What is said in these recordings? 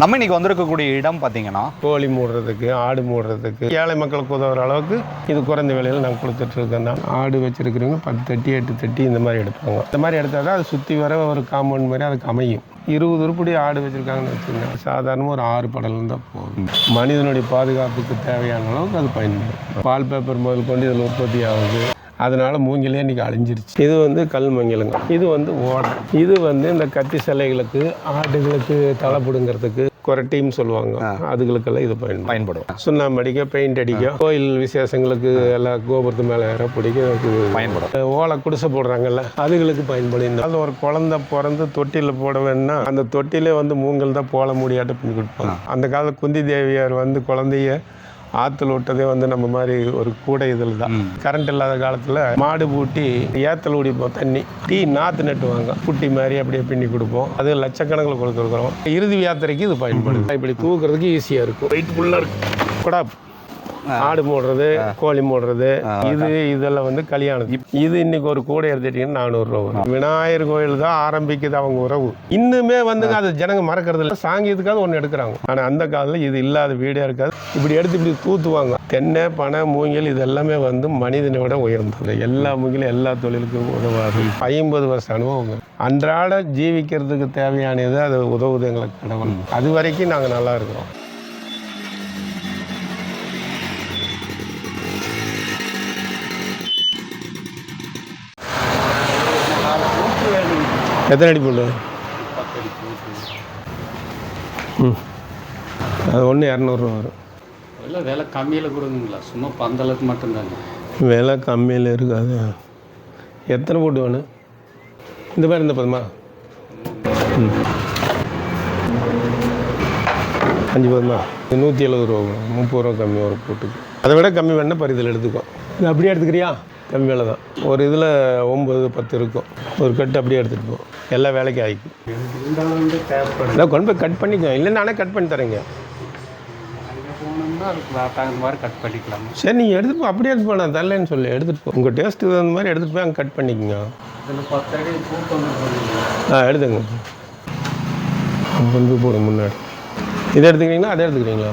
நம்ம இன்னைக்கு வந்திருக்கக்கூடிய இடம் பார்த்தீங்கன்னா கோழி மூடுறதுக்கு ஆடு மூடுறதுக்கு ஏழை மக்களுக்கு உதவுற அளவுக்கு இது குறைந்த விலையில் நாங்கள் கொடுத்துட்ருக்கோம் தான் ஆடு வச்சுருக்கிறவங்க பத்து தட்டி எட்டு தட்டி இந்த மாதிரி எடுப்பாங்க. இந்த மாதிரி எடுத்தால் தான் அது சுற்றி வர ஒரு காம்பவுண்ட் மாதிரி அதுக்கு அமையும். இருபது உருப்படி ஆடு வச்சுருக்காங்கன்னு வச்சுக்கோங்க. சாதாரணமாக ஒரு ஆறு படலம் தான் போதும். மனிதனுடைய பாதுகாப்புக்கு தேவையான அளவுக்கு அது பயன்படும். பால் பேப்பர் முதல் கொண்டு இதில் உற்பத்தி ஆகுது. அதனால மூங்கிலே இன்னைக்கு அழிஞ்சிருச்சு. இது வந்து கல் மங்கிலுங்க. இது வந்து ஓடை. இது வந்து இந்த கத்தி சிலைகளுக்கு ஆடுகளுக்கு தலை பிடுங்கிறதுக்கு குரட்டின்னு சொல்லுவாங்க. அதுகளுக்கெல்லாம் இது பயன்படும். பயன்படும். சுண்ணாம்பு அடிக்க பெயிண்ட் அடிக்க கோயில் விசேஷங்களுக்கு எல்லாம் கோபுரத்து மேலே ஏற பிடிக்க பயன்படும். ஓலை குடிசை போடுறாங்கல்ல அதுகளுக்கு பயன்படும். அது ஒரு குழந்தை பிறந்து தொட்டியில் போட வேணும்னா அந்த தொட்டிலே வந்து மூங்கல் தான் போல முடியாட்ட பண்ணி கொடுப்பாங்க அந்த காலத்துல குந்தி தேவியார் வந்து குழந்தைய ஆற்றுல விட்டதே வந்து நம்ம மாதிரி ஒரு கூடை இதில் தான். கரண்ட் இல்லாத காலத்தில் மாடு பூட்டி ஏத்தல் குடிப்போம் தண்ணி டீ நாற்று நட்டுவாங்க புட்டி மாதிரி அப்படியே பின்னி கொடுப்போம். அது லட்சக்கணக்கில் கொடுத்துருக்குறோம். இறுதி யாத்திரைக்கு இது பயன்படுது. இப்படி தூக்குறதுக்கு ஈஸியாக இருக்கும். வெயிட் ஃபுல்லாக இருக்கும் கொடாப் ஆடு மூடுறது கோழி மூடுறது இது இதெல்லாம் வந்து கல்யாணம். இது இன்னைக்கு ஒரு கூடை எடுத்துட்டீங்கன்னா நானூறுரூவா வரும். விநாயகர் கோயில் தான் ஆரம்பிக்குது அவங்க உறவு. இன்னுமே வந்துங்க அது ஜனங்க மறக்கிறது இல்லை. சாங்கியத்துக்காக ஒன்று எடுக்கிறாங்க. ஆனால் அந்த காலத்தில் இது இல்லாத வீடே இருக்காது. இப்படி எடுத்து இப்படி தூத்துவாங்க. தென்னை பனை மூங்கில் இது எல்லாமே வந்து மனிதனை விட உயர்ந்தது. எல்லா மூங்கிலும் எல்லா தொழிலுக்கும் உதவாது. ஐம்பது வருஷம் அனுபவங்க அன்றாட ஜீவிக்கிறதுக்கு தேவையானது அது உதவுது எங்களுக்கு கடவுள். அது வரைக்கும் நாங்கள் நல்லா இருக்கிறோம். எத்தனை அடி போடு? ம். அது ஒன்று இரநூறுவா வரும். இல்லை விலை கம்மியில் கொடுங்களா சும்மா பந்தளத்துக்கு மட்டும்தாங்க. விலை கம்மியில் இருக்காது. எத்தனை போட்டு வேணும் இந்த மாதிரி இந்த பதமா? ம். அஞ்சு பதமா? நூற்றி எழுபது ரூபா. முப்பது ரூபா கம்மி ஒரு போட்டுக்கு. அதை விட கம்மி வேணால் பரிதில் எடுத்துக்கோ. இது அப்படியே எடுத்துக்கிறியா? கம்மி தான். ஒரு இதில் ஒம்பது பத்து இருக்கும். ஒரு கட்டு அப்படியே எடுத்துகிட்டு போவோம் எல்லா வேலைக்கும் ஆகிக்கும். இல்லை கொண்டு போய் கட் பண்ணிக்கோ. இல்லை நானே கட் பண்ணி தரேங்க. மாதிரி கட் பண்ணிக்கலாம் சரி நீங்கள் எடுத்துட்டு போ. அப்படியே எடுத்து போ. தரலன்னு சொல்லி. எடுத்துகிட்டு போ. உங்கள் டேஸ்ட்டுக்கு தகுந்த மாதிரி எடுத்துகிட்டு போய் அங்கே கட் பண்ணிக்கோங்க. வந்து ஆ எடுத்துங்க கொண்டு போடும் முன்னாடி. இதை எடுத்துக்கிறீங்களா? அதை எடுத்துக்கிறீங்களா?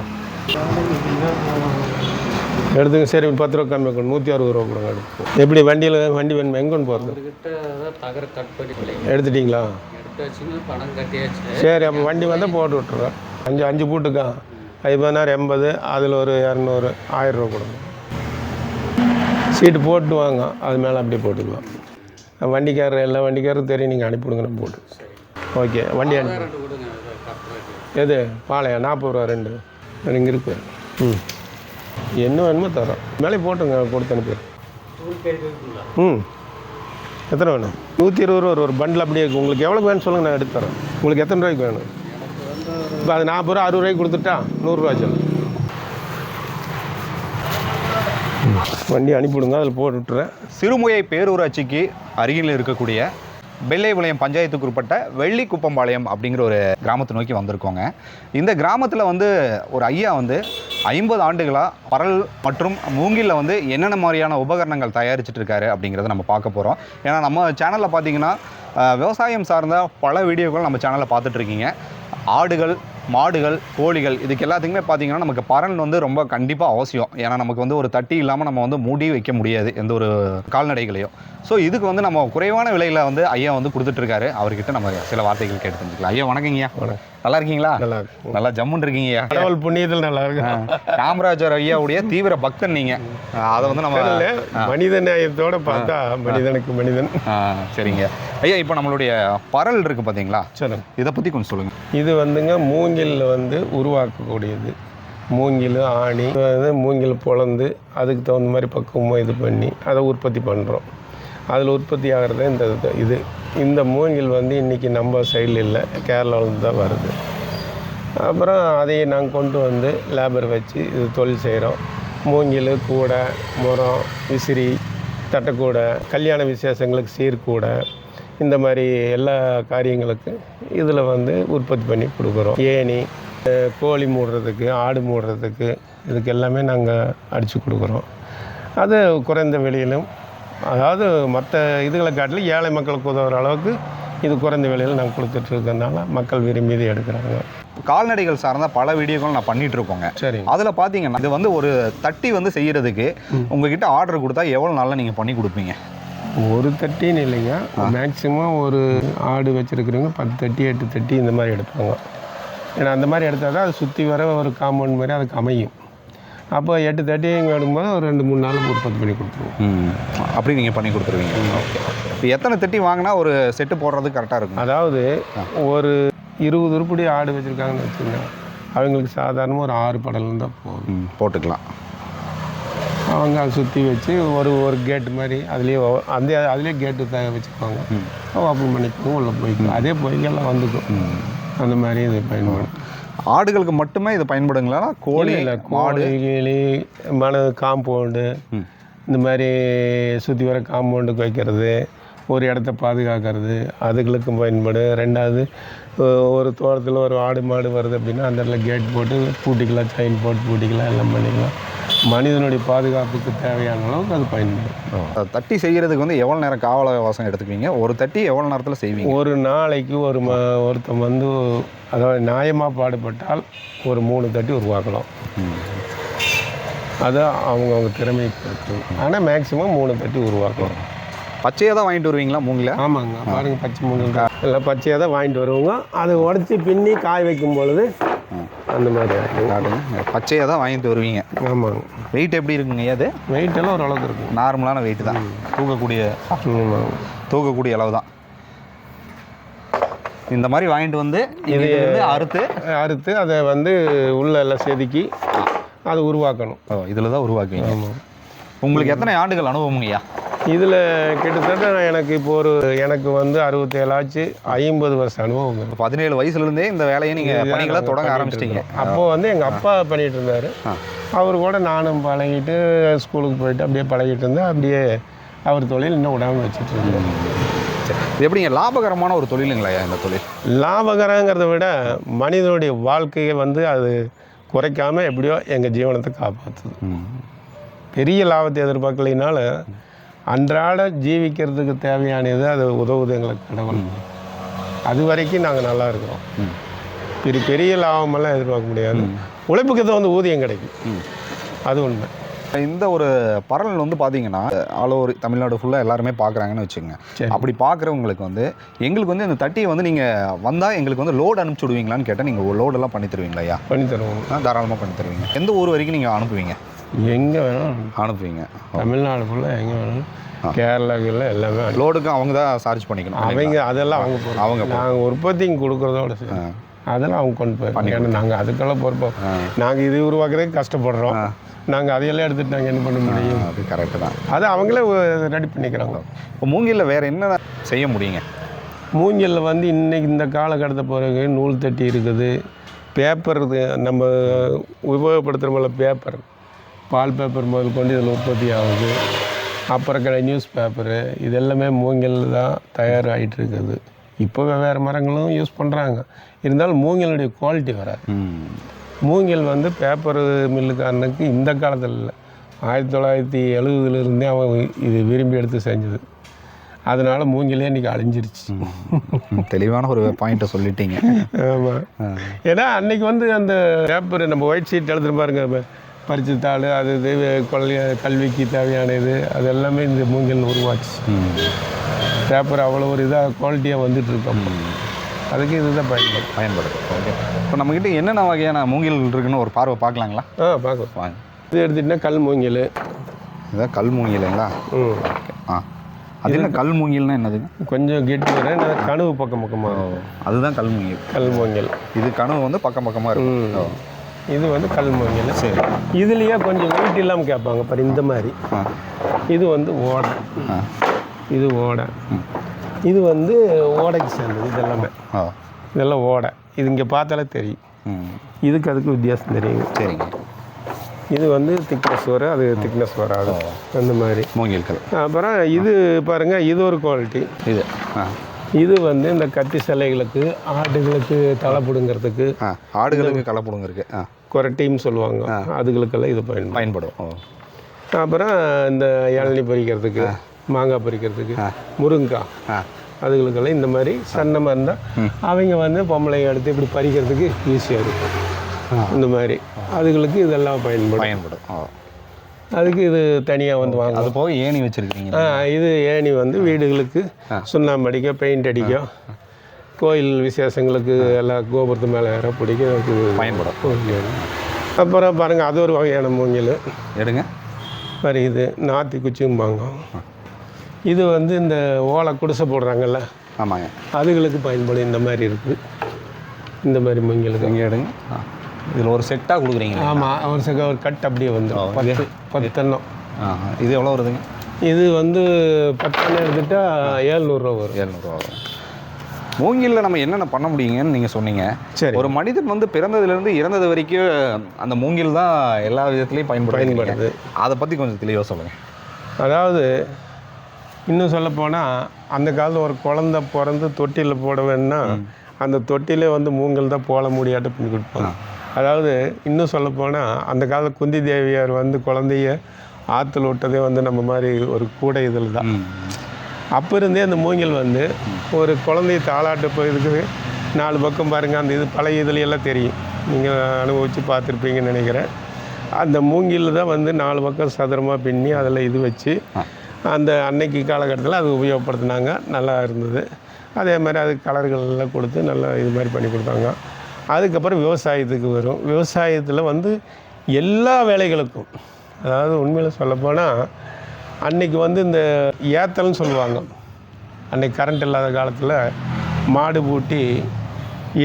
எடுத்துங்க சரி பத்து ரூபா கம்மி கொடுங்க நூற்றி அறுபது ரூபா கொடுங்க எடுத்து எப்படி வண்டியில் வண்டி வேணுமா எங்கே கொண்டு போகிறது எடுத்துட்டிங்களா? சரி அப்போ வண்டி வந்தால் போட்டு விட்ருவேன் அஞ்சு அஞ்சு பூட்டுக்கா. அது பதினாறு எண்பது அதில் ஒரு இரநூறு ஆயிரம் ரூபா கொடுங்க. சீட்டு போட்டு வாங்க அது மேலே அப்படியே போட்டுக்கலாம். வண்டிக்காரர் எல்லா வண்டிக்காரரும் தெரியும் நீங்கள் அனுப்பிவிடுங்கன்னு போட்டு. ஓகே வண்டி அனுப்பி. எது? பாளையம் நாற்பது ரூபா ரெண்டு. இங்கே இருக்கு. ம். என்ன வேணுமோ தரோம் மேலே போட்டுங்க கொடுத்து அனுப்பி. ம். எத்தனை வேணும்? நூற்றி இருபது ரூபா ஒரு- பண்டில் அப்படியே உங்களுக்கு எவ்வளோ வேணும் சொல்லுங்கள் நான் எடுத்து தரேன். உங்களுக்கு எத்தனை ரூபாய்க்கு வேணும்? இப்போ அது நாற்பது ரூபா அறுபது ரூபாய்க்கு கொடுத்துட்டா நூறுரூவா சொல்லு வண்டி அனுப்பிவிடுங்க அதில் போட்டு விட்டுறேன். சிறுமுகை பேரூராட்சிக்கு அருகில் இருக்கக்கூடிய வெள்ளைவிளையம் பஞ்சாயத்துக்கு உட்பட்ட வெள்ளிக்குப்பம்பாளையம் அப்படிங்கிற ஒரு கிராமத்தை நோக்கி வந்திருக்கோங்க. இந்த கிராமத்தில் வந்து ஒரு ஐயா வந்து ஐம்பது ஆண்டுகளாக பரல் மற்றும் மூங்கிலில் வந்து என்னென்ன மாதிரியான உபகரணங்கள் தயாரிச்சிட்டு இருக்காரு அப்படிங்கிறத நம்ம பார்க்க போகிறோம் ஏன்னா நம்ம சேனலில் பார்த்தீங்கன்னா விவசாயம் சார்ந்த பல வீடியோக்கள் நம்ம சேனலில் பார்த்துட்ருக்கீங்க ஆடுகள் மாடுகள் கோழிகள் இதுக்கு எல்லாத்துக்குமே பார்த்தீங்கன்னா நமக்கு பரன் வந்து ரொம்ப கண்டிப்பாக அவசியம். ஏன்னா நமக்கு வந்து ஒரு தட்டி இல்லாமல் நம்ம வந்து மூடி வைக்க முடியாது எந்த ஒரு கால்நடைகளையும். ஸோ இதுக்கு வந்து நம்ம குறைவான விலையில் வந்து ஐயா வந்து கொடுத்துட்ருக்காரு. அவர்கிட்ட நம்ம சில வார்த்தைகள் கேட்டு தெரிஞ்சுக்கலாம். ஐயா வணக்கங்கய்யா. நல்லா இருக்கீங்களா? நல்லா நல்லா ஜம்முன்னு இருக்கீங்கய்யா. கடவுள் புண்ணியத்தில் நல்லா இருக்கு. காமராஜர் ஐயாவுடைய தீவிர பக்தன் நீங்கள் அதை வந்து நம்ம மனித நேயத்தோட பார்த்தா மனிதனுக்கு மனிதன். சரிங்க. ஐயா இப்போ நம்மளுடைய பரல் இருக்குது பார்த்தீங்களா சொல்லுங்க. இதை பற்றி கொஞ்சம் சொல்லுங்கள் இது வந்துங்க மூங்கில் வந்து உருவாக்கக்கூடியது. மூங்கில் ஆணி வந்து மூங்கில் பொழந்து அதுக்கு தகுந்த மாதிரி பக்குவமாக இது பண்ணி அதை உற்பத்தி பண்ணுறோம் அதில் உற்பத்தி ஆகிறது இந்த இது- இது. இந்த மூங்கில் வந்து இன்றைக்கி நம்ம சைடில் இல்லை கேரளாவிலேருந்து தான் வருது. அப்புறம் அதையே நாங்கள் கொண்டு வந்து லேபர் வச்சு இது தொழில் செய்கிறோம் மூங்கில் கூடை முறம் விசிறி தட்டைக்கூடை கல்யாண விசேஷங்களுக்கு சீர்கூடை இந்த மாதிரி எல்லா காரியங்களுக்கு இதில் வந்து உற்பத்தி பண்ணி கொடுக்குறோம். ஏணி கோழி மூடுறதுக்கு ஆடு மூடுறதுக்கு இதுக்கு எல்லாமே நாங்கள் அடித்து கொடுக்குறோம். அது குறைந்த விலையிலும் அதாவது மற்ற இதுகளை காட்டிலும் ஏழை மக்களுக்கு உதவுற அளவுக்கு இது குறைந்த விலையில் நாங்கள் கொடுத்துட்டு இருக்கறனால மக்கள் விரும்பி இதை எடுக்கிறாங்க. கால்நடைகள் சார்ந்த பல வீடியோக்கள் நான் பண்ணிட்டு இருக்கோங்க சரிங்க. அதில் பார்த்தீங்கன்னா இது வந்து ஒரு தட்டி வந்து செய்யறதுக்கு உங்ககிட்ட ஆர்டர் கொடுத்தா எவ்வளோ நாளில் நீங்கள் பண்ணி கொடுப்பீங்க? ஒரு தட்டின்னு இல்லைங்க. மேக்ஸிமம் ஒரு ஆடு வச்சுருக்கிறவங்க பத்து தட்டி எட்டு தட்டி இந்த மாதிரி எடுப்பாங்க. ஏன்னா அந்த மாதிரி எடுத்தால் தான் அது சுற்றி வர ஒரு காம்பவுண்ட் மாதிரி அதுக்கு அமையும். அப்போ எட்டு தட்டி இங்கே எடுக்கும்போது ஒரு ரெண்டு மூணு நாள் உற்பத்தி பண்ணி கொடுத்துருவோம். அப்படி நீங்கள் பண்ணி கொடுத்துருவீங்க. இப்போ எத்தனை தட்டி வாங்கினா ஒரு செட்டு போடுறது கரெக்டாக இருக்கும்? அதாவது ஒரு இருபது உருப்படி ஆடு வச்சுருக்காங்கன்னு வச்சுக்கோங்க. அவங்களுக்கு சாதாரணமாக ஒரு ஆறு படல் இருந்தால் போதும். ம், போட்டுக்கலாம். அவங்க அதை சுற்றி வச்சு ஒரு ஒரு கேட்டு மாதிரி அதுலேயே அந்த அதுலேயே கேட்டு த வச்சுக்குவாங்க. ஓப்பன் பண்ணிக்குவோம் உள்ளே போய்க்கும் அதே பொய்கெல்லாம் வந்துக்கும். அந்த மாதிரி இது பயன்படும் ஆடுகளுக்கு மட்டுமே இது பயன்படுங்களா? கோழி இல்லை கோழி கிளி மன காம்பவுண்டு. இந்த மாதிரி சுற்றி வர காம்பவுண்டுக்கு வைக்கிறது ஒரு இடத்த பாதுகாக்கிறது அதுகளுக்கும் பயன்படும் ரெண்டாவது ஒரு தோட்டத்தில் ஒரு ஆடு மாடு வருது அப்படின்னா அந்த இடத்துல கேட் போட்டு பூட்டிக்கலாம் செயின் போட்டு பூட்டிக்கலாம் எல்லாம் பண்ணிக்கலாம். மனிதனுடைய பாதுகாப்புக்கு தேவையான அளவுக்கு அது பயன்படும். தட்டி செய்யறதுக்கு வந்து எவ்வளோ நேரம் காவல வாசம் எடுத்துக்குவீங்க? ஒரு தட்டி எவ்வளோ நேரத்தில் செய்வீங்க? ஒரு நாளைக்கு ஒரு ம ஒருத்தன் வந்து அதாவது நியாயமாக பாடுபட்டால் ஒரு மூணு தட்டி உருவாக்கலாம். அது அவங்கவுங்க திறமையை பொறுத்து ஆனால் மேக்ஸிமம் மூணு தட்டி உருவாக்கலாம். பச்சையாக தான் வாங்கிட்டு வருவீங்களா மூங்கில? ஆமாங்க. பாருங்க பச்சை மூங்கில். எல்லாம் பச்சையாக தான் வாங்கிட்டு வருவோங்க. அதை உடச்சி பின்னி காய வைக்கும் பொழுது அந்த மாதிரி காட்டுங்க பச்சையாக தான் வாங்கிட்டு வருவீங்க. ஆமாங்க. வெயிட் எப்படி இருக்குங்க ஐயா அது வெயிட் எல்லாம் ஓரளவுக்கு இருக்கும் நார்மலான வெயிட் தான். தூக்கக்கூடிய தூக்கக்கூடிய அளவு தான். இந்த மாதிரி வாங்கிட்டு வந்து இது வந்து அறுத்து அறுத்து அதை வந்து உள்ள எல்லாம் செதுக்கி அதை உருவாக்கணும். இதில் தான் உருவாக்குவீங்க. உங்களுக்கு எத்தனை ஆண்டுகள் அனுபவங்கய்யா இதில் கிட்டத்தட்ட எனக்கு இப்போ ஒரு எனக்கு வந்து அறுபத்தேழு ஆச்சு ஐம்பது வருஷம் அனுபவம். பதினேழு வயசுலேருந்தே இந்த வேலையை நீங்கள் பணிகளை தொடங்க ஆரம்பிச்சிட்டீங்க. அப்போ வந்து எங்கள் அப்பா பண்ணிட்டு இருந்தார். அவர் கூட நானும் பழகிட்டு ஸ்கூலுக்கு போயிட்டு அப்படியே பழகிட்டு இருந்தேன் அப்படியே அவர் தொழில் இன்னும் விடாமல் வச்சுட்டு இது எப்படிங்க? லாபகரமான ஒரு தொழிலுங்களாயா இந்த தொழில்? லாபகரங்கிறத விட மனிதனுடைய வாழ்க்கையை வந்து அது குறைக்காம எப்படியோ எங்கள் ஜீவனத்தை காப்பாற்றுது பெரிய லாபத்தை எதிர்பார்க்கலைனால அன்றாட ஜீவிக்கிறதுக்கு தேவையானது அது உதவுது எங்களுக்கு கடவுள். அது வரைக்கும் நாங்கள் நல்லா இருக்கிறோம். பெரிய பெரிய லாபமெல்லாம் எதிர்பார்க்க முடியாது. உழைப்புக்கு வந்து ஊதியம் கிடைக்கும். அது உண்மை. இந்த ஒரு பரல் வந்து பார்த்தீங்கன்னா ஆல் ஓவர் தமிழ்நாடு ஃபுல்லாக எல்லாருமே பார்க்குறாங்கன்னு வச்சுக்கோங்க. சரி. அப்படி பார்க்குறவங்களுக்கு வந்து எங்களுக்கு வந்து இந்த தட்டியை வந்து நீங்கள் வந்தால் எங்களுக்கு வந்து லோடு அனுப்பிச்சி விடுவீங்களான்னு கேட்டால் நீங்கள் லோடெல்லாம் பண்ணி தருவீங்களா ஐயா? பண்ணி தருவோம். தாராளமாக பண்ணி தருவீங்க. எந்த ஊர் வரைக்கும் நீங்கள் அனுப்புவீங்க? எங்கே வேணாலும் அனுப்புவீங்க. தமிழ்நாடு ஃபுல்லாக எங்கே வேணாலும் கேரளாவில் எல்லாமே லோடுக்கும் அவங்க தான் சார்ஜ் பண்ணிக்கணும் அவங்க அதெல்லாம் அவங்க. அவங்க நாங்கள் உற்பத்தி இங்கே கொடுக்குறதோட சரி. அதெல்லாம் அவங்க கொண்டு போயிருப்பாங்க ஏன்னா நாங்கள் அதுக்கெல்லாம் பொறுப்போம் நாங்கள் இது உருவாக்குறதுக்கு கஷ்டப்படுறோம். நாங்கள் அதையெல்லாம் எடுத்துட்டு நாங்கள் என்ன பண்ண முடியும்? அது கரெக்டு தான். அது அவங்களே ரெடி பண்ணிக்கிறாங்க. இப்போ மூங்கிலில் வேறு என்ன செய்ய முடியுங்க? மூங்கிலில் வந்து இன்னைக்கு இந்த காலகட்டத்தை பிறகு நூல் தட்டி இருக்குது. பேப்பர் நம்ம உபயோகப்படுத்துகிறோம்ல பேப்பர். பால் பேப்பர் முதல் கொண்டு இதில் உற்பத்தி ஆகுது. அப்புறம் கிடை நியூஸ் பேப்பரு. இது எல்லாமே மூங்கில் தான் தயாராகிட்டு இருக்குது இப்போ வேறு மரங்களும் யூஸ் பண்ணுறாங்க இருந்தாலும் மூங்கிலுடைய குவாலிட்டி வராது மூங்கில் வந்து பேப்பர் மில்லுக்காரனுக்கு இந்த காலத்தில் இல்லை. ஆயிரத்தி தொள்ளாயிரத்தி எழுபதுலேருந்தே அவன் இது விரும்பி எடுத்து செஞ்சது. அதனால் மூங்கிலே இன்றைக்கி அழிஞ்சிருச்சு. தெளிவான ஒரு பாயிண்ட்டை சொல்லிட்டீங்க. ஆமாம் ஏன்னா அன்னைக்கு வந்து அந்த பேப்பர் நம்ம ஒயிட் ஷீட் எழுதுற பாருங்க ப- பரிச்சை தாள் அது இது கொள்ளை கல்விக்கு தேவையான இது அது எல்லாமே இந்த மூங்கில் உருவாச்சு. பேப்பர் அவ்வளோ ஒரு இதாக குவாலிட்டியாக வந்துட்டு இருக்கோம் அதுக்கு இதுதான் பயன்படும் பயன்படுது ஓகே இப்போ நம்மக்கிட்ட என்னென்ன வகையான மூங்கில் இருக்குன்னு ஒரு பார்வை பார்க்கலாங்களா? ஆ பார்க்கலாம். வாங்க. இது எடுத்துகிட்டிங்கன்னா கல் மூங்கில். இதான் கல் மூங்கிலுங்களா? ம். ஓகே ஆ. அது என்ன கல் மூங்கில்னா என்னதுங்க? கொஞ்சம் கெட்டி வர நான் கனவு பக்கம் பக்கமாக அதுதான் கல் மூங்கில். கல் மூங்கில். இது கனவு வந்து பக்கம் பக்கமாக இருக்கும். இது வந்து கல் மூங்கில். சரி. இதுலேயே கொஞ்சம் வெயிட் இல்லாமல் கேட்பாங்க பாரு இந்த மாதிரி. இது வந்து ஓடை. இது ஓடை. இது வந்து ஓடைக்கு சேர்ந்தது இது எல்லாமே ஓ இதெல்லாம் ஓடை. இது இங்கே பார்த்தாலே தெரியும். இதுக்கு அதுக்கு வித்தியாசம் தெரியுங்க. சரிங்க. இது வந்து திக்னஸ் வரும் அது திக்னஸ் வராது. அந்த மாதிரி. மூங்கில் கல் அப்புறம் இது பாருங்க இது ஒரு குவாலிட்டி இது. இது வந்து இந்த கத்தி சிலைகளுக்கு ஆடுகளுக்கு தலை பிடுங்கிறதுக்கு. ஆடுகளுக்கு கலப்புடுங்க இருக்கு ஆ. குரட்டின்னு சொல்லுவாங்க. அதுகளுக்கெல்லாம் இது பயன்படும். பயன்படும். அப்புறம் இந்த இளநீ பறிக்கிறதுக்கு மாங்காய் பறிக்கிறதுக்கு முருங்கைக்காய் அதுகளுக்கெல்லாம் இந்த மாதிரி சன்னமாக இருந்தால் அவங்க வந்து பொம்பளைங்க எடுத்து இப்படி பறிக்கிறதுக்கு ஈஸியாக இருக்கும். இந்த மாதிரி. அதுகளுக்கு இதெல்லாம் பயன்படும். பயன்படும். அதுக்கு இது தனியாக வந்து வாங்க அது போக ஏணி வச்சிருக்கீங்க இது ஏணி வந்து வீடுகளுக்கு சுண்ணாம்பு அடிக்க பெயிண்ட் அடிக்க கோயில் விசேஷங்களுக்கு எல்லாம் கோபுரத்து மேலே ஏற பிடிக்க அதுக்கு பயன்படும். அப்புறம் பாருங்கள் அது ஒரு வகையான மூங்கில். எடுங்க. மாதிரி இது நாத்தி குச்சியும்பாங்க இது வந்து இந்த ஓலை குடிசை போடுறாங்கல்ல? ஆமாங்க. அதுகளுக்கு பயன்படும். இந்த மாதிரி இருக்குது இந்த மாதிரி மூங்கிலுக்கு. இங்கே எடுங்க. இதில் ஒரு செட்டாக கொடுக்குறீங்க ஆமாம் ஒரு சக ஒரு கட் அப்படியே வந்துடும் பத்து பத்தெண்ணம். இது எவ்வளோ வருதுங்க? இது வந்து பத்தெண்ணம் எடுத்துட்டா ஏழ்நூறுரூவா வரும். எழுநூறுவா வரும். மூங்கிலில் நம்ம என்னென்ன பண்ண முடியுங்கன்னு நீங்கள் சொன்னீங்க. சரி. ஒரு மனிதன் வந்து பிறந்ததுலேருந்து இறந்தது வரைக்கும் அந்த மூங்கில் தான் எல்லா விதத்துலையும் பயன்படுது. அதை பற்றி கொஞ்சம் தெளிவாக சொல்லுங்கள் அதாவது இன்னும் சொல்லப்போனால் அந்த காலத்தில் ஒரு குழந்த பிறந்து தொட்டிலில் போட வேணும்னா அந்த தொட்டிலே வந்து மூங்கல் தான் போல முடியாட்ட பண்ணி கொடுப்பாங்க. அதாவது இன்னும் சொல்லப்போனால் அந்த காலத்தில் குந்தி தேவியார் வந்து குழந்தைய ஆற்றுல விட்டதே வந்து நம்ம மாதிரி ஒரு கூடை இதில் தான். அப்போ இருந்தே அந்த மூங்கில் வந்து ஒரு குழந்தைய தாளாட்ட போயிருக்குது நாலு பக்கம் பாருங்கள் அந்த இது பழைய இதுல எல்லாம் தெரியும். நீங்கள் அனுபவித்து பார்த்துருப்பீங்கன்னு நினைக்கிறேன். அந்த மூங்கில் தான் வந்து நாலு பக்கம் சதுரமாக பின்னி அதில் இது வச்சு அந்த அன்னைக்கு காலகட்டத்தில் அது உபயோகப்படுத்தினாங்க. நல்லா இருந்தது. அதே மாதிரி அதுக்கு கலர்கள் எல்லாம் கொடுத்து நல்லா இது மாதிரி பண்ணி கொடுத்தாங்க. அதுக்கப்புறம் விவசாயத்துக்கு வரும். விவசாயத்தில் வந்து எல்லா வேலைகளுக்கும் அதாவது உண்மையில் சொல்லப்போனால் அன்னைக்கு வந்து இந்த ஏத்தல்னு சொல்லுவாங்க. அன்னைக்கு கரண்ட் இல்லாத காலத்தில் மாடு பூட்டி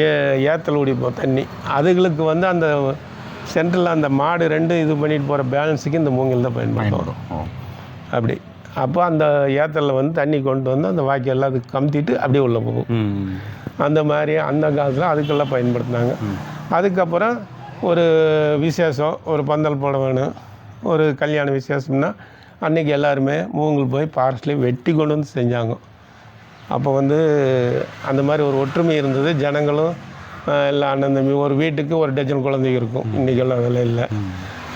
ஏ ஏத்தல் குடிப்போம் தண்ணி. அதுகளுக்கு வந்து அந்த சென்ட்ரலில் அந்த மாடு ரெண்டும் இது பண்ணிட்டு போகிற பேலன்ஸுக்கு இந்த மூங்கில் தான் பயன்படும். அப்படி. அப்போ அந்த ஏத்தலில் வந்து தண்ணி கொண்டு வந்து அந்த வாய்க்கால் அதுக்கு கமுத்திட்டு அப்படியே உள்ளே போகும். அந்த மாதிரி அந்த காலத்தில் அதுக்கெல்லாம் பயன்படுத்தினாங்க. அதுக்கப்புறம் ஒரு விசேஷம் ஒரு பந்தல் போட வேணும் ஒரு கல்யாண விசேஷம்னா அன்றைக்கி எல்லாருமே மூங்கல் போய் ஃபாரஸ்ட்லேயே வெட்டி கொண்டு வந்து செஞ்சாங்க. அப்போ வந்து அந்த மாதிரி ஒரு ஒற்றுமை இருந்தது. ஜனங்களும் எல்லாம் அண்ணன் தம்பி ஒரு வீட்டுக்கு ஒரு டஜன் குழந்தைங்க இருக்கும். இன்றைக்கெல்லாம் அதெல்லாம் இல்லை.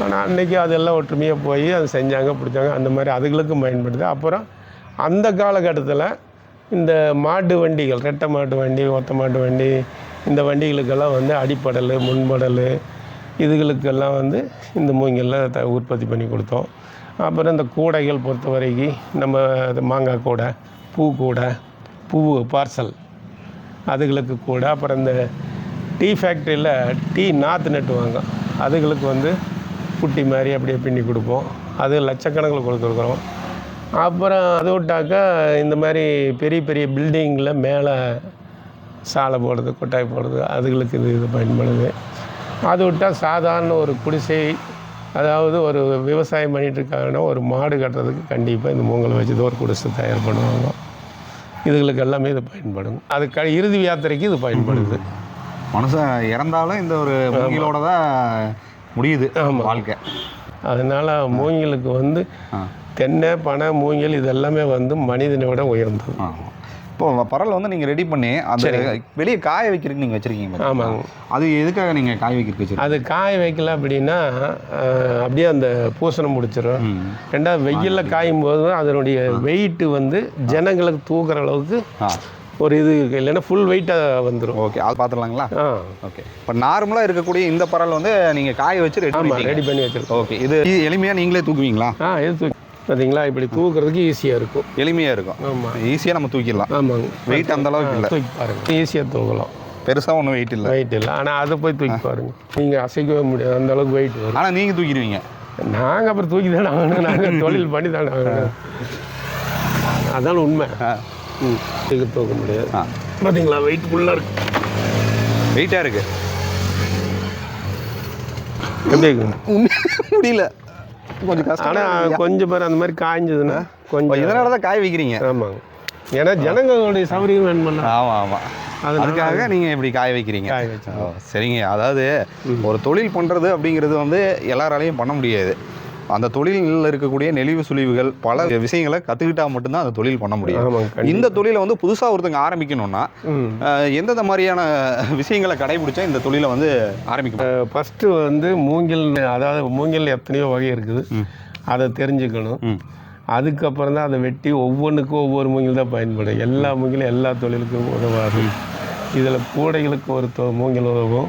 ஆனால் அன்றைக்கி அதெல்லாம் ஒற்றுமையாக போய் அதை செஞ்சாங்க பிடிச்சாங்க. அந்த மாதிரி அதுகளுக்கும் பயன்படுது. அப்புறம் அந்த காலகட்டத்தில் இந்த மாட்டு வண்டிகள் ரெட்டை மாட்டு வண்டி ஒத்த மாட்டு வண்டி இந்த வண்டிகளுக்கெல்லாம் வந்து அடிப்படல் முன்படல் இதுகளுக்கெல்லாம் வந்து இந்த மூங்கிலில் த உற்பத்தி பண்ணி கொடுத்தோம். அப்புறம் இந்த கூடைகள் பொறுத்த வரைக்கும் நம்ம அது மாங்காய் கூடை பூ கூடை பூ பார்சல் அதுகளுக்கு கூட. அப்புறம் இந்த டீ ஃபேக்ட்ரியில் டீ நாற்று நட்டுவாங்க அதுகளுக்கு வந்து குட்டி மாதிரி அப்படியே பின்னி கொடுப்போம். அது லட்சக்கணக்கில் கொடுத்துருக்குறோம். அப்புறம் அது விட்டாக்கா இந்த மாதிரி பெரிய பெரிய பில்டிங்கில் மேலே சாலை போடுறது கொட்டாய் போடுறது அதுகளுக்கு இது இது பயன்படுது. அது விட்டால் சாதாரண ஒரு குடிசை அதாவது ஒரு விவசாயம் பண்ணிட்டு இருக்காங்கன்னா ஒரு மாடு கட்டுறதுக்கு கண்டிப்பாக இந்த மூங்கலை வச்சு தான் ஒரு குடிசை தயார் பண்ணுவாங்க. இதுகளுக்கு எல்லாமே இது பயன்படும். அது க இறுதி யாத்திரைக்கு இது பயன்படுது. மனுஷன் இறந்தாலும் இந்த ஒரு மூங்கிலோட தான் முடியுது வாழ்க்கை. அதனால் மூங்கிலுக்கு வந்து. தென்னை பனை மூங்கில் இது எல்லாமே வந்து மனிதனை விட உயர்ந்தது. இப்போ பரல் வந்து நீங்கள் ரெடி பண்ணி அந்த வெளியே காய வைக்கிறதுக்கு நீங்கள் வச்சுருக்கீங்க? ஆமாங்க. அது எதுக்காக நீங்கள் காய வைக்கிறதுக்கு வச்சுருக்கீங்க? அது காய வைக்கல அப்படின்னா அப்படியே அந்த பூசணம் முடிச்சிடும் ரெண்டாவது வெயிலில் காயும் போது அதனுடைய வெயிட்டு வந்து ஜனங்களுக்கு தூக்குற அளவுக்கு ஒரு இது இல்லைன்னா ஃபுல் வெயிட்டாக வந்துடும் ஓகே அது பார்த்துடலாங்களா ஆ. ஓகே இப்போ நார்மலாக இருக்கக்கூடிய இந்த பரல் வந்து நீங்கள் காய வச்சு ரெடி ரெடி பண்ணி வச்சிருக்கோம். ஓகே இது எளிமையாக நீங்களே தூக்குவீங்களா? ஆ இது பார்த்தீங்களா? இப்படி தூக்குறதுக்கு ஈஸியாக இருக்கும். எளிமையாக இருக்கும். ஆமாம் ஈஸியாக நம்ம தூக்கிடலாம். ஆமாங்க. வெயிட் அந்த அளவுக்கு இல்லை. தூக்கி பாருங்க. ஈஸியாக தூக்கலாம் பெருசாக ஒன்றும் வெயிட் இல்லை. வெயிட் இல்லை. ஆனால் அதை போய் தூக்கி பாருங்க. நீங்கள் அசைக்கவே முடியாது. அந்த அளவுக்கு வெயிட் வரும். ஆனால் நீங்கள் தூக்கிடுவீங்க. நாங்கள் அப்புறம் தூக்கி தானே ஆகணும். நாங்கள் தொழில் பண்ணி தானே ஆகணும். அதான் உண்மை. ம் தூக்கி தூக்க முடியாது. பார்த்தீங்களா வெயிட் ஃபுல்லாக இருக்கு. வெயிட்டாக இருக்கு. எப்படி இருக்கு முடியல. கொஞ்சம் கஷ்டம் ஆனால் கொஞ்சம் பேர் அந்த மாதிரி காய்ஞ்சதுன்னா கொஞ்சம் இதனால தான் காய வைக்கிறீங்க? ஆமாங்க. ஏன்னா ஜனங்களுடைய சௌகரியம் வேணுமில்ல. ஆமாம் ஆமாம் அதுக்காக நீங்கள் இப்படி காய வைக்கிறீங்க. சரிங்க. அதாவது ஒரு தொழில் பண்ணுறது அப்படிங்கிறது வந்து எல்லாராலையும் பண்ண முடியாது. அந்த தொழிலில் இருக்கக்கூடிய நெளிவு சுழிவுகள் பல விஷயங்களை கற்றுக்கிட்டா மட்டும்தான் அந்த தொழில் பண்ண முடியும். இந்த தொழிலை வந்து புதுசாக ஒருத்தங்க ஆரம்பிக்கணும்னா எந்தெந்த மாதிரியான விஷயங்களை கடைபிடிச்சா இந்த தொழிலை வந்து ஆரம்பிக்க முடியும்? ஃபஸ்ட்டு வந்து மூங்கில் அதாவது மூங்கில் எத்தனையோ வகை இருக்குது. அதை தெரிஞ்சுக்கணும். அதுக்கப்புறம் தான் அதை வெட்டி ஒவ்வொன்றுக்கும் ஒவ்வொரு மூங்கில் தான் பயன்படும். எல்லா மூங்கிலும் எல்லா தொழிலுக்கும் உதவாது. இதில் கூடைகளுக்கு ஒரு தொ- மூங்கில் உதவும்.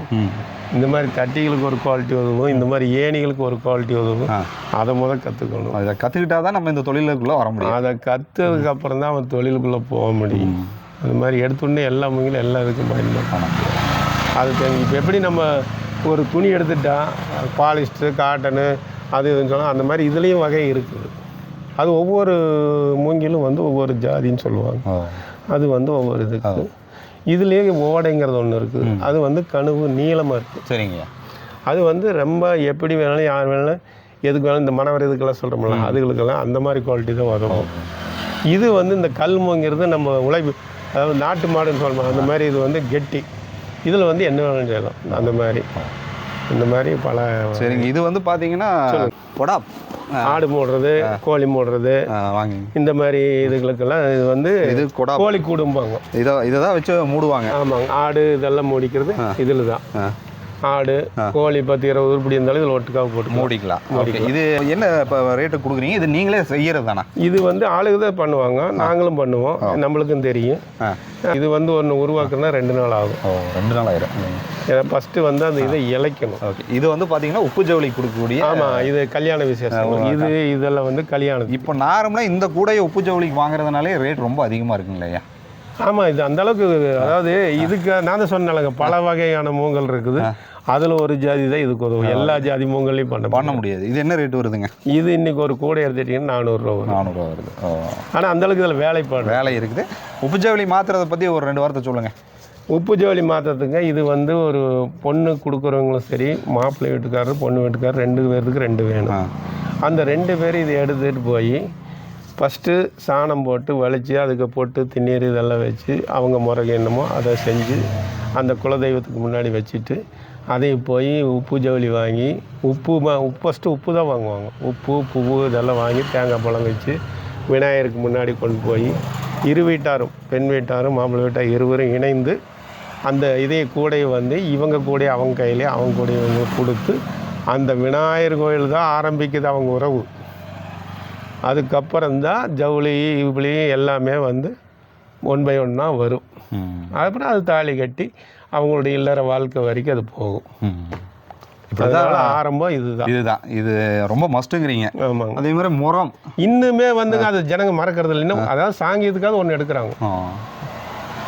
இந்த மாதிரி தட்டிகளுக்கு ஒரு குவாலிட்டி உதவும். இந்த மாதிரி ஏணிகளுக்கு ஒரு குவாலிட்டி உதவும். அதை முதல் கற்றுக்கணும் அதை கற்றுக்கிட்டா தான் நம்ம இந்த தொழிலுக்குள்ளே வர முடியும். அதை கற்றுறதுக்கு அப்புறம் தான் அவன் தொழிலுக்குள்ளே போக முடியும். அது மாதிரி எடுத்துடனே எல்லா மூங்கிலும் எல்லா இதுக்கும் பயன்படும் ஆமாம் அது இப்போ எப்படி நம்ம ஒரு துணி எடுத்துட்டா பாலிஸ்டர் காட்டனு அது இதுன்னு சொன்னால் அந்த மாதிரி இதுலேயும் வகை இருக்குது. அது ஒவ்வொரு மூங்கிலும் வந்து ஒவ்வொரு ஜாதின்னு சொல்லுவாங்க. அது வந்து ஒவ்வொரு இதுக்கு இதுலேயே ஓடைங்கிறது ஒன்று இருக்குது. அது வந்து கணுவு நீளமாக இருக்குது சரிங்க அது வந்து ரொம்ப எப்படி வேணாலும் யார் வேணாலும் எதுக்கு வேணாலும் இந்த மணவர் இதுக்கெல்லாம் சொல்கிறோம்ல அதுகளுக்கெல்லாம் அந்த மாதிரி குவாலிட்டி தான் உதவும் இது வந்து இந்த கல்முங்கிறது நம்ம உழைப்பு அதாவது நாட்டு மாடுன்னு சொல்லணும் அந்த மாதிரி இது வந்து கெட்டி. இதில் வந்து என்ன வேணாலும் செய்யலாம். அந்த மாதிரி. இந்த மாதிரி பல சரிங்க இது வந்து பார்த்தீங்கன்னா கொடா ஆடு மூடுறது கோழி மூடுறது வாங்க. இந்த மாதிரி இதுகளுக்கெல்லாம் இது வந்து இது கொடா கோழி கூடும்பாங்க. இதை இதை தான் வச்சு மூடுவாங்க. ஆமாங்க. ஆடு இதெல்லாம் முடிக்கிறது இதில் தான். ஆடு கோழி பத்து இருபது உருப்படி இருந்தாலும் இதில் ஒட்டுக்காக போட்டு மூடிக்கலாம். ஓகே. இது என்ன இப்போ ரேட்டு கொடுக்குறீங்க? இது நீங்களே செய்யறது தானே இது வந்து ஆளுங்க தான் பண்ணுவாங்க. நாங்களும் பண்ணுவோம். நம்மளுக்கும் தெரியும். இது வந்து ஒன்று உருவாக்குனா ரெண்டு நாள் ஆகும். ரெண்டு நாள் ஆயிரும். ஏன்னா ஃபஸ்ட்டு வந்து அந்த இதை இழைக்கணும் ஓகே. இது வந்து பார்த்தீங்கன்னா உப்பு ஜவுளி கொடுக்கக்கூடிய ஆமாம் இது கல்யாண விசேஷம். இது இதெல்லாம் வந்து கல்யாணம் இப்போ நார்மலாக இந்த கூடையை உப்பு ஜவுளிக்கு வாங்குறதுனாலே ரேட் ரொம்ப அதிகமாக இருக்குங்களா ஆமாம் இது அந்த அளவுக்கு அதாவது இதுக்கு நான் தான் சொன்னேன்லங்க பல வகையான மூங்கல் இருக்குது. அதில் ஒரு ஜாதி தான் இதுக்கு உதவும். எல்லா ஜாதி மூங்கல்லையும் பண்ண பண்ண முடியாது. இது என்ன ரேட் வருதுங்க? இது இன்னைக்கு ஒரு கூடை எடுத்துட்டீங்கன்னா நானூறுரூவா வரும் நானூறுரூவா வருது. ஆனால் அந்த அளவுக்கு இதில் வேலைப்பாடு வேலை இருக்குது. உப்பு ஜவுளி மாத்துறதை பற்றி ஒரு ரெண்டு வார்த்தை சொல்லுங்கள் உப்பு ஜோலி மாற்றத்துக்கு இது வந்து ஒரு பொண்ணு கொடுக்குறவங்களும் சரி மாப்பிள்ளை வீட்டுக்காரர் பொண்ணு வீட்டுக்காரர் ரெண்டு பேர்த்துக்கு ரெண்டு வேணும். அந்த ரெண்டு பேரும் இதை எடுத்துகிட்டு போய் ஃபஸ்ட்டு சாணம் போட்டு வலிச்சு அதுக்கு போட்டு திண்ணீர் இதெல்லாம் வச்சு அவங்க முறைக்கு என்னமோ அதை செஞ்சு அந்த குலதெய்வத்துக்கு முன்னாடி வச்சுட்டு அதை போய் உப்பு ஜவுளி வாங்கி உப்பு மா உப்பு ஃபஸ்ட்டு உப்பு தான் வாங்குவாங்க. உப்பு பூவு இதெல்லாம் வாங்கி தேங்காய் பழம் வச்சு விநாயகருக்கு முன்னாடி கொண்டு போய் இரு வீட்டாரும் பெண் வீட்டாரும் மாப்பிள்ளை வீட்டார் இருவரும் இணைந்து அந்த இதே கூடையை வந்து இவங்க கூடைய அவங்க கையிலே அவங்க கூடைய இவங்க கொடுத்து அந்த விநாயகர் கோயில் தான் ஆரம்பிக்குது அவங்க உறவு. அதுக்கப்புறம் தான் ஜவுளி இவ்வளி எல்லாமே வந்து ஒன் பை ஒன்னாக வரும். அப்புறம் அது தாலி கட்டி அவங்களுடைய இல்லற வாழ்க்கை வரைக்கும் அது போகும். அதனால ஆரம்பம் இதுதான். இதுதான். இது ரொம்ப மஸ்ட்டுங்கிறீங்க ஆமாங்க. அதே மாதிரி முறம் இன்னுமே வந்துங்க அது ஜனங்க மறக்கிறது இல்லை இன்னும் அதாவது சாங்கியத்துக்காக ஒன்று எடுக்கிறாங்க.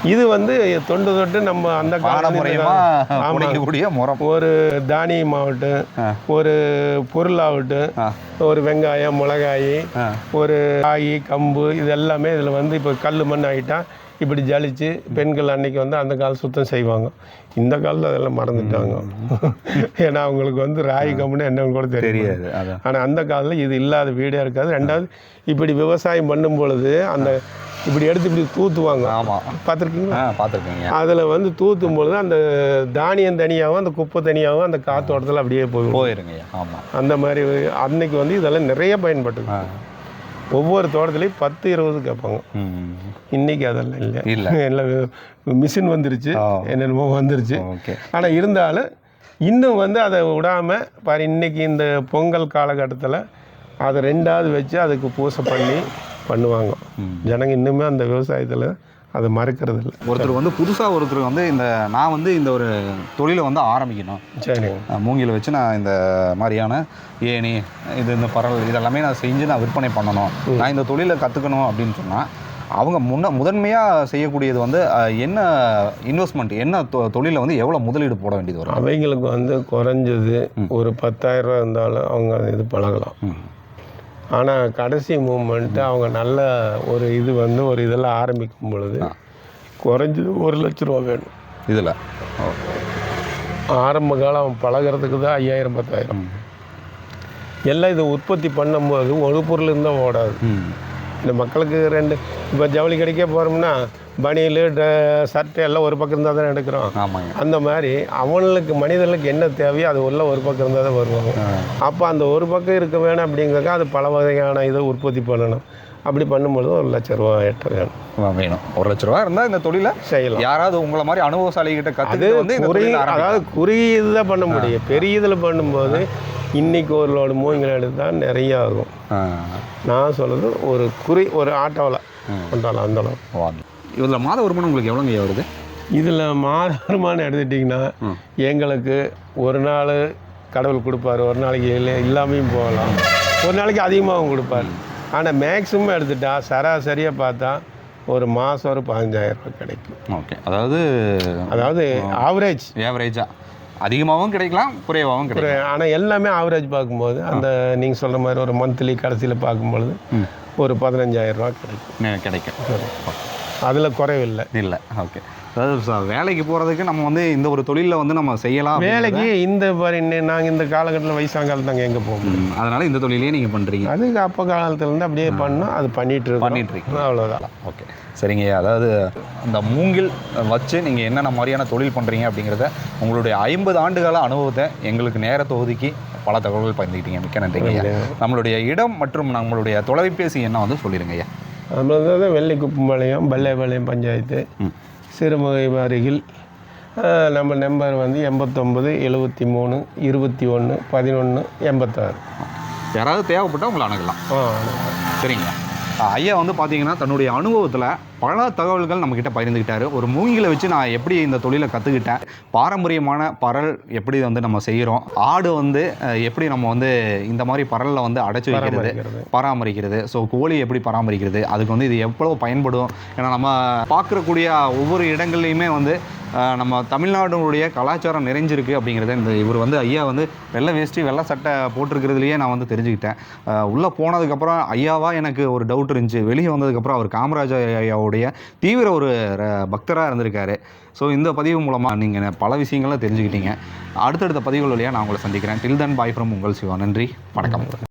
இது வந்து தொண்டு தொட்டு நம்ம அந்த காலத்துல பாரம்பரியமா ஆமா. புடைக்கக்கூடிய முறம் ஒரு தானியமாகட்டும் ஆ. ஒரு பொருளாகட்டும் ஆ. ஒரு வெங்காயம் மிளகாய். ஒரு காய் கம்பு இது எல்லாமே இதில் வந்து இப்போ கல் மண் ஆகிட்டா இப்படி ஜலிச்சு பெண்கள் அன்னைக்கு வந்து அந்த காலம் சுத்தம் செய்வாங்க. இந்த காலத்தில் அதெல்லாம் மறந்துட்டாங்க. ஏன்னா அவங்களுக்கு வந்து ராய் கம்புன்னு என்னன்னு கூட தெரியாது. ஆனால் அந்த காலத்தில் இது இல்லாத வீடே இருக்காது. ரெண்டாவது இப்படி விவசாயம் பண்ணும் பொழுது அந்த இப்படி எடுத்து இப்படி தூத்துவாங்க. ஆமாம் பார்த்துருக்கீங்களா? பார்த்துருக்கீங்க. அதில் வந்து தூத்தும் பொழுது அந்த தானியம் தனியாகவும் அந்த குப்பை தனியாகவும் அந்த காத்தோட்டத்தில் அப்படியே போகும் போயிருங்க. ஆமாம் அந்த மாதிரி அன்னைக்கு வந்து இதெல்லாம் நிறைய பயன்பட்டது ஆ. ஒவ்வொரு தோட்டத்துலேயும் பத்து இருபது கேட்பாங்க. இன்னைக்கு அதெல்லாம் இல்லை. இல்ல. எல்லாம் மிஷின் வந்துருச்சு. என்னென்னமோ வந்துருச்சு. ஆனால் இருந்தாலும் இன்னும் வந்து அதை விடாமல் பாரு இன்னைக்கு இந்த பொங்கல் காலகட்டத்தில் அதை ரெண்டாவது வச்சு அதுக்கு பூசை பண்ணி பண்ணுவாங்க. ஜனங்க இன்னுமே அந்த விவசாயத்தில் அதை மறக்கிறது இல்லை ஒருத்தர் வந்து புதுசாக ஒருத்தர் வந்து இந்த நான் வந்து இந்த ஒரு தொழிலை வந்து ஆரம்பிக்கணும். அஹ் மூங்கில வச்சு நான் இந்த மாதிரியான ஏணி இது இந்த பரல் இதெல்லாமே நான் செஞ்சு நான் விற்பனை பண்ணணும். நான் இந்த தொழிலை கற்றுக்கணும் அப்படின்னு சொன்னால் அவங்க முன்ன முதன்மையாக செய்யக்கூடியது வந்து என்ன இன்வெஸ்ட்மெண்ட் என்ன தொழிலில் வந்து எவ்வளோ முதலீடு போட வேண்டியது வரும்? அவங்களுக்கு வந்து குறைஞ்சது ஒரு பத்தாயிரம் ரூபா இருந்தாலும் அவங்க இது பழகலாம். ஆனால் கடைசி மூமெண்ட்டு அவங்க நல்ல ஒரு இது வந்து ஒரு இதெல்லாம் ஆரம்பிக்கும் பொழுது குறைஞ்சது ஒரு லட்ச ரூபா வேணும். இதில்? ஆரம்ப காலம் அவன் பழகிறதுக்கு தான் ஐயாயிரம் பத்தாயிரம். எல்லாம் இதை உற்பத்தி பண்ணும்போது ஒரு பொருள் இருந்தால் ஓடாது. இந்த மக்களுக்கு ரெண்டு இப்போ ஜவுளி கடைக்கே போகிறோம்னா பனியல் சட்டை எல்லாம் ஒரு பக்கம் இருந்தால் தான் எடுக்கிறோம் அந்த மாதிரி அவனுக்கு மனிதர்களுக்கு என்ன தேவையோ அது உள்ள ஒரு பக்கம் இருந்தால் தான் வருவாங்க. அப்போ அந்த ஒரு பக்கம் இருக்க வேணும் அப்படிங்கிறக்க அது பல வகையான இதை உற்பத்தி பண்ணணும். அப்படி பண்ணும்பொழுது ஒரு லட்ச ரூபா எட்ட வேணும். வேணும். ஒரு லட்ச ரூபா இருந்தால் இந்த தொழிலை செய்யலாம். யாராவது உங்களை மாதிரி அனுபவசாலி கிட்ட அது கற்றுக்கிட்டு வந்து குறுகிய அதாவது. குறுகிய இதுதான் பண்ண முடியும். பெரிய இதில் பண்ணும்போது இன்னைக்கு ஒரு லோடு மூங்கில் எடுத்தால் நிறைய ஆகும். நான் சொல்கிறது ஒரு குறி ஒரு ஆட்டோவில் கொண்டாடலாம் அந்த அளவு இதில் மாத வருமானம் உங்களுக்கு எவ்வளோங்க வருது? இதில் மாத வருமானம் எடுத்துட்டிங்கன்னா எங்களுக்கு ஒரு நாள் கடவுள் கொடுப்பாரு ஒரு நாளைக்கு இல்லை இல்லாமையும் போகலாம். ஒரு நாளைக்கு அதிகமாகவும் கொடுப்பாரு. ஆனால் மேக்ஸிமம் எடுத்துட்டா சராசரியாக பார்த்தா ஒரு மாதம் ஒரு பதினஞ்சாயிரம் ரூபாய் கிடைக்கும். ஓகே. அதாவது அதாவது ஆவரேஜ். ஏவரேஜாக அதிகமாகவும் கிடைக்கலாம் குறைவாகவும் கிடைக்கலாம். ஆனால் எல்லாமே ஆவரேஜ் பார்க்கும்போது அந்த நீங்கள் சொல்கிற மாதிரி ஒரு மந்த்லி கடைசியில் பார்க்கும்பொழுது ஒரு பதினஞ்சாயிரம் ரூபாய் கிடைக்கும். கிடைக்கும். அதில் குறைவில்லை. இல்லை ஓகே. அதாவது வேலைக்கு போகிறதுக்கு நம்ம வந்து இந்த ஒரு தொழிலில் வந்து நம்ம செய்யலாம் வேலைக்கு இந்த மாதிரி நாங்கள் இந்த காலகட்டத்தில் வயசான காலத்தில் நாங்கள் எங்கே போக முடியும். ம், அதனால இந்த தொழிலையே நீங்கள் பண்ணுறீங்க அதுக்கு அப்போ காலத்துலேருந்து அப்படியே பண்ணோம் அது பண்ணிட்டு இருக்கோம். பண்ணிட்டு இருக்கீங்க. அவ்வளோதான் ஓகே. சரிங்க. அதாவது அந்த மூங்கில் வச்சு நீங்கள் என்னென்ன மாதிரியான தொழில் பண்ணுறீங்க அப்படிங்கிறத உங்களுடைய ஐம்பது ஆண்டுகால அனுபவத்தை எங்களுக்கு நேரத்தை ஒதுக்கி பல தகவல்கள் பகிர்ந்துக்கிட்டீங்க மிக்க நன்றிங்க ஐயா. நம்மளுடைய இடம் மற்றும் நம்மளுடைய தொலைபேசி என்ன வந்து சொல்லிடுங்க ஐயா. நம்மளது வெள்ளிக்குப்பம்பாளையம் பல்லேபாளையம் பஞ்சாயத்து. சிறுமுகை அருகில் நம்ம நம்பர் வந்து எண்பத்தொம்பது எழுபத்தி மூணு இருபத்தி ஒன்று பதினொன்று எண்பத்தாறு. யாராவது தேவைப்பட்டால் உங்களை அணுகலாம். சரிங்க. ஐயா வந்து பார்த்தீங்கன்னா தன்னுடைய அனுபவத்தில் பல தகவல்கள் நம்மக்கிட்ட பகிர்ந்துக்கிட்டாரு ஒரு மூங்கிலை வச்சு நான் எப்படி இந்த தொழிலை கற்றுக்கிட்டேன் பாரம்பரியமான பரல் எப்படி வந்து நம்ம செய்கிறோம் ஆடு வந்து எப்படி நம்ம வந்து இந்த மாதிரி பரலில் வந்து அடைச்சி வைக்கிறது? பராமரிக்கிறது. ஸோ கோழி எப்படி பராமரிக்கிறது? அதுக்கு வந்து இது எவ்வளோ பயன்படும்? ஏன்னா நம்ம பார்க்கக்கூடிய ஒவ்வொரு இடங்கள்லையுமே வந்து நம்ம தமிழ்நாடுடைய கலாச்சாரம் நிறைஞ்சிருக்கு அப்படிங்கிறத இந்த இவர் வந்து ஐயா வந்து வெள்ளை வேஷ்டி வெள்ளை சட்டை போட்டிருக்கிறதுலையே நான் வந்து தெரிஞ்சுக்கிட்டேன். உள்ளே போனதுக்கப்புறம் ஐயாவா எனக்கு ஒரு டவுட் இருந்துச்சு. வெளியே வந்ததுக்கப்புறம் அவர் காமராஜர் அவருடைய தீவிர ஒரு பக்தராக இருந்திருக்காரு. ஸோ இந்த பதிவு மூலமாக நீங்கள் பல விஷயங்களை தெரிஞ்சுக்கிட்டீங்க. அடுத்தடுத்த பதிவுகள் வழியாக நான் உங்களை சந்திக்கிறேன். டில் தன் பாய் ஃப்ரம் உங்கள் சிவா. நன்றி. வணக்கம்.